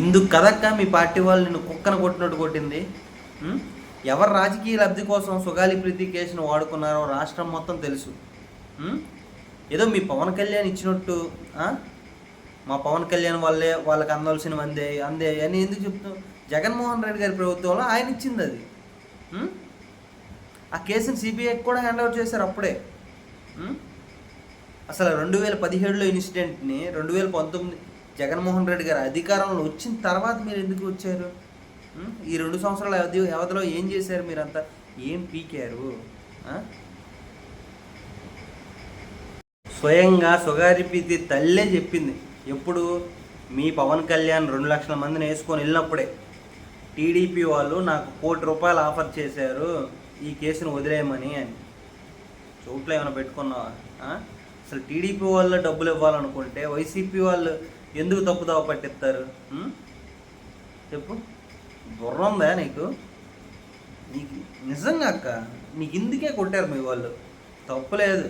ఇందుకు కదక్క మీ పార్టీ వాళ్ళు నిన్ను కుక్కను కొట్టినట్టు కొట్టింది. ఎవరు రాజకీయ లబ్ధి కోసం సుగాలి ప్రీతి కేసును వాడుకున్నారో రాష్ట్రం మొత్తం తెలుసు. ఏదో మీ పవన్ కళ్యాణ్ ఇచ్చినట్టు మా పవన్ కళ్యాణ్ వాళ్ళే వాళ్ళకి అందాల్సిన అందే అందే అని ఎందుకు చెప్తావు జగన్మోహన్ రెడ్డి గారి ప్రభుత్వంలో ఆయన ఇచ్చింది అది. ఆ కేసుని సిబిఐకి కూడా హ్యాండ్ ఓవర్ చేశారు అప్పుడే. అసలు రెండు వేల పదిహేడులో ఇన్సిడెంట్ని రెండు వేల పంతొమ్మిది జగన్మోహన్ రెడ్డి గారు అధికారంలో వచ్చిన తర్వాత మీరు ఎందుకు వచ్చారు? ఈ రెండు సంవత్సరాల వ్యవధి వ్యవధిలో ఏం చేశారు మీరంతా? ఏం పీకారు? స్వయంగా సుగారిపీతి తల్లే చెప్పింది. ఎప్పుడు? మీ పవన్ కళ్యాణ్ రెండు లక్షల మందిని వేసుకొని వెళ్ళినప్పుడే. టీడీపీ వాళ్ళు నాకు కోటి రూపాయలు ఆఫర్ చేశారు ఈ కేసును వదిలేయమని అని. చోట్ల ఏమైనా పెట్టుకున్నావా? అసలు టీడీపీ వాళ్ళు డబ్బులు ఇవ్వాలనుకుంటే వైసీపీ వాళ్ళు ఎందుకు తప్పుదావ పట్టిస్తారు? చెప్పు. బుర్ర ఉందా నీకు? నీకు నిజంగా అక్క నీకు ఇందుకే కొట్టారు మీ వాళ్ళు. తప్పులేదు